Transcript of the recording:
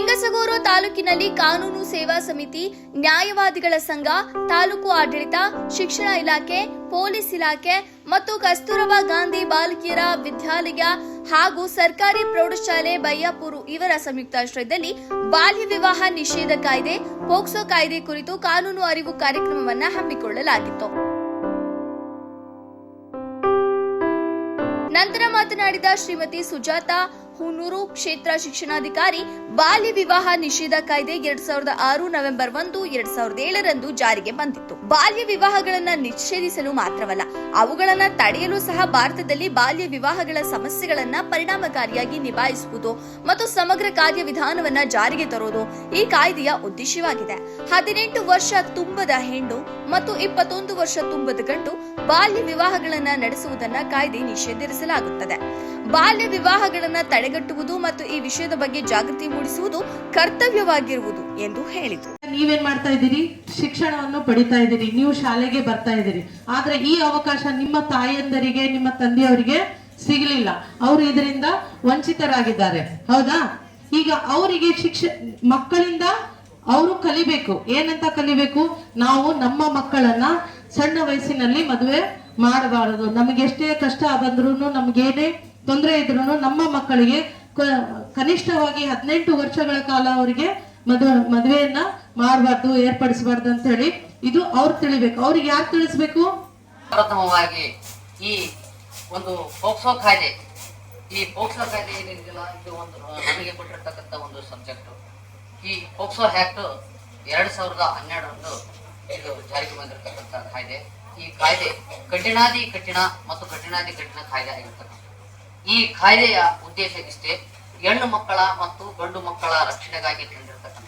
ಲಿಂಗಸಗೂರು ತಾಲೂಕಿನಲ್ಲಿ ಕಾನೂನು ಸೇವಾ ಸಮಿತಿ, ನ್ಯಾಯವಾದಿಗಳ ಸಂಘ, ತಾಲೂಕು ಆಡಳಿತ, ಶಿಕ್ಷಣ ಇಲಾಖೆ, ಪೊಲೀಸ್ ಇಲಾಖೆ ಮತ್ತು ಕಸ್ತೂರಬಾ ಗಾಂಧಿ ಬಾಲಕಿಯರ ವಿದ್ಯಾಲಯ ಹಾಗೂ ಸರ್ಕಾರಿ ಪ್ರೌಢಶಾಲೆ ಬಯ್ಯಾಪುರು ಇವರ ಸಂಯುಕ್ತಾಶ್ರಯದಲ್ಲಿ ಬಾಲ್ಯ ವಿವಾಹ ನಿಷೇಧ ಕಾಯ್ದೆ, ಪೋಕ್ಸೋ ಕಾಯ್ದೆ ಕುರಿತು ಕಾನೂನು ಅರಿವು ಕಾರ್ಯಕ್ರಮವನ್ನು ಹಮ್ಮಿಕೊಳ್ಳಲಾಗಿತ್ತು. ನಂತರ ಮಾತನಾಡಿದ ಶ್ರೀಮತಿ ಸುಜಾತ ಹುನೂರು ಕ್ಷೇತ್ರ ಶಿಕ್ಷಣಾಧಿಕಾರಿ ಬಾಲ್ಯ ವಿವಾಹ ನಿಷೇಧ ಕಾಯ್ದೆ ಎರಡ್ ಸಾವಿರದ ಆರು ನವೆಂಬರ್ ಒಂದು, ಎರಡ್ ಸಾವಿರದ ಏಳರಂದು ಜಾರಿಗೆ ಬಂದಿತ್ತು. ಬಾಲ್ಯ ವಿವಾಹಗಳನ್ನ ನಿಷೇಧಿಸಲು ಮಾತ್ರವಲ್ಲ, ಅವುಗಳನ್ನ ತಡೆಯಲು ಸಹ ಭಾರತದಲ್ಲಿ ಬಾಲ್ಯ ವಿವಾಹಗಳ ಸಮಸ್ಯೆಗಳನ್ನ ಪರಿಣಾಮಕಾರಿಯಾಗಿ ನಿಭಾಯಿಸುವುದು ಮತ್ತು ಸಮಗ್ರ ಕಾರ್ಯವಿಧಾನವನ್ನ ಜಾರಿಗೆ ತರುವುದು ಈ ಕಾಯ್ದೆಯ ಉದ್ದೇಶವಾಗಿದೆ. ಹದಿನೆಂಟು ವರ್ಷ ತುಂಬದ ಹೆಣ್ಣು ಮತ್ತು ಇಪ್ಪತ್ತೊಂದು ವರ್ಷ ತುಂಬದಕಂಡು ಬಾಲ್ಯ ವಿವಾಹಗಳನ್ನ ನಡೆಸುವುದನ್ನ ಕಾಯ್ದೆ ನಿಷೇಧಿಸಲಾಗುತ್ತದೆ. ಬಾಲ್ಯ ವಿವಾಹಗಳನ್ನ ತಡೆಗಟ್ಟುವುದು ಮತ್ತು ಈ ವಿಷಯದ ಬಗ್ಗೆ ಜಾಗೃತಿ ಮೂಡಿಸುವುದು ಕರ್ತವ್ಯವಾಗಿರುವುದು ಎಂದು ಹೇಳಿದರು. ನೀವೇನ್ ಮಾಡ್ತಾ ಇದ್ದೀರಿ? ಶಿಕ್ಷಣವನ್ನು ಪಡಿತಾ ಇದ್ದೀರಿ. ನೀವು ಶಾಲೆಗೆ ಬರ್ತಾ ಇದ್ದೀರಿ. ಆದ್ರೆ ಈ ಅವಕಾಶ ನಿಮ್ಮ ತಾಯಂದರಿಗೆ, ನಿಮ್ಮ ತಂದೆಯವರಿಗೆ ಸಿಗಲಿಲ್ಲ. ಅವರು ಇದರಿಂದ ವಂಚಿತರಾಗಿದ್ದಾರೆ. ಹೌದಾ? ಈಗ ಅವರಿಗೆ ಶಿಕ್ಷ, ಮಕ್ಕಳಿಂದ ಅವರು ಕಲಿಬೇಕು. ಏನಂತ ಕಲಿಬೇಕು? ನಾವು ನಮ್ಮ ಮಕ್ಕಳನ್ನ ಸಣ್ಣ ವಯಸ್ಸಿನಲ್ಲಿ ಮದುವೆ ಮಾಡಬಾರದು. ನಮಗೆ ಎಷ್ಟೇ ಕಷ್ಟ ಬಂದ್ರು ನಮ್ಗೇನೇ ತೊಂದರೆ ಇದ್ರು ನಮ್ಮ ಮಕ್ಕಳಿಗೆ ಕನಿಷ್ಠವಾಗಿ ಹದಿನೆಂಟು ವರ್ಷಗಳ ಕಾಲ ಅವರಿಗೆ ಮದುವೆ ಮದುವೆಯನ್ನ ಮಾಡಬಾರ್ದು, ಏರ್ಪಡಿಸಬಾರ್ದು ಅಂತ ಹೇಳಿ ಇದು ಅವ್ರು ತಿಳಿಬೇಕು. ಅವ್ರಿಗೆ ಯಾರು ತಿಳಿಸ್ಬೇಕು? ಪ್ರಥಮವಾಗಿ ಈ ಒಂದು ಪೋಕ್ಸೋ ಕಾಯ್ದೆ. ಈ ಪೋಕ್ಸೋ ಕಾಯ್ದೆ ಏನಿದೆಯಲ್ಲ, ಇದು ಒಂದು, ನಮಗೆ ಕೊಟ್ಟಿರ್ತಕ್ಕಂಥ ಒಂದು ಸಬ್ಜೆಕ್ಟ್ ಈ ಪೋಕ್ಸೋ ಆಕ್ಟ್ ಎರಡು ಸಾವಿರದ ಹನ್ನೆರಡರಂದು ಇದು ಜಾರಿಗೆ ಬಂದಿರತಕ್ಕಂಥ ಕಾಯ್ದೆ. ಈ ಕಾಯ್ದೆ ಕಠಿಣಾದಿ ಕಠಿಣ ಮತ್ತು ಕಠಿಣಾದಿ ಕಠಿಣ ಕಾಯ್ದೆ ಆಗಿರ್ತಕ್ಕಂಥ ಈ ಕಾಯ್ದೆಯ ಉದ್ದೇಶ ಇಷ್ಟೇ ಹೆಣ್ಣು ಮಕ್ಕಳ ಮತ್ತು ಗಂಡು ಮಕ್ಕಳ ರಕ್ಷಣೆಗಾಗಿ ತಂದಿರತಕ್ಕಂಥ